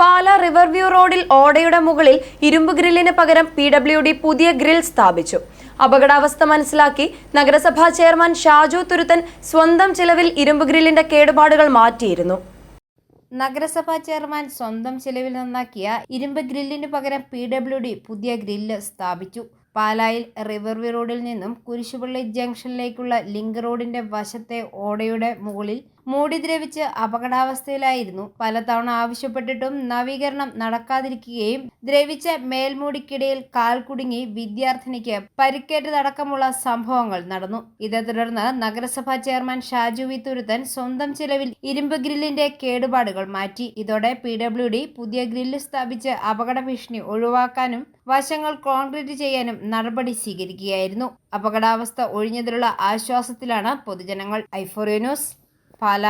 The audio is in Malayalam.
പാല റിവർ വ്യൂ റോഡിൽ ഓടയുടെ മുകളിൽ ഇരുമ്പ് ഗ്രില്ലിന് പകരം പി ഡബ്ല്യു ഡി പുതിയ ഗ്രിൽ സ്ഥാപിച്ചു. അപകടാവസ്ഥ മനസ്സിലാക്കി നഗരസഭാ ചെയർമാൻ ഷാജു തുരുത്തൻ സ്വന്തം ചിലവിൽ ഇരുമ്പ് ഗ്രില്ലിന്റെ കേടുപാടുകൾ മാറ്റിയിരുന്നു. നഗരസഭാ ചെയർമാൻ സ്വന്തം ചിലവിൽ നന്നാക്കിയ ഇരുമ്പ് ഗ്രില്ലിന് പകരം പി ഡബ്ല്യു ഡി പുതിയ ഗ്രില്ല് സ്ഥാപിച്ചു. പാലായിൽ റിവർവ്യൂ റോഡിൽ നിന്നും കുരിശുപള്ളി ജംഗ്ഷനിലേക്കുള്ള ലിങ്ക് റോഡിന്റെ വശത്തെ ഓടയുടെ മുകളിൽ മൂടി ദ്രവിച്ച് അപകടാവസ്ഥയിലായിരുന്നു. പലതവണ ആവശ്യപ്പെട്ടിട്ടും നവീകരണം നടക്കാതിരിക്കുകയും ദ്രവിച്ച മേൽമൂടിക്കിടയിൽ കാൽ കുടുങ്ങി വിദ്യാർത്ഥിനിക്ക് പരിക്കേറ്റതടക്കമുള്ള സംഭവങ്ങൾ നടന്നു. ഇതേ തുടർന്ന് നഗരസഭാ ചെയർമാൻ ഷാജു വി. തുരുത്തൻ സ്വന്തം ചിലവിൽ ഇരുമ്പ് ഗ്രില്ലിന്റെ കേടുപാടുകൾ മാറ്റി. ഇതോടെ പി ഡബ്ല്യു ഡി പുതിയ ഗ്രില്ല് സ്ഥാപിച്ച് അപകട ഭീഷണി ഒഴിവാക്കാനും വശങ്ങൾ കോൺക്രീറ്റ് ചെയ്യാനും നടപടി സ്വീകരിക്കുകയായിരുന്നു. അപകടാവസ്ഥ ഒഴിഞ്ഞതിലുള്ള ആശ്വാസത്തിലാണ് പൊതുജനങ്ങൾ. ഐഫോറിയ ന്യൂസ് പാല.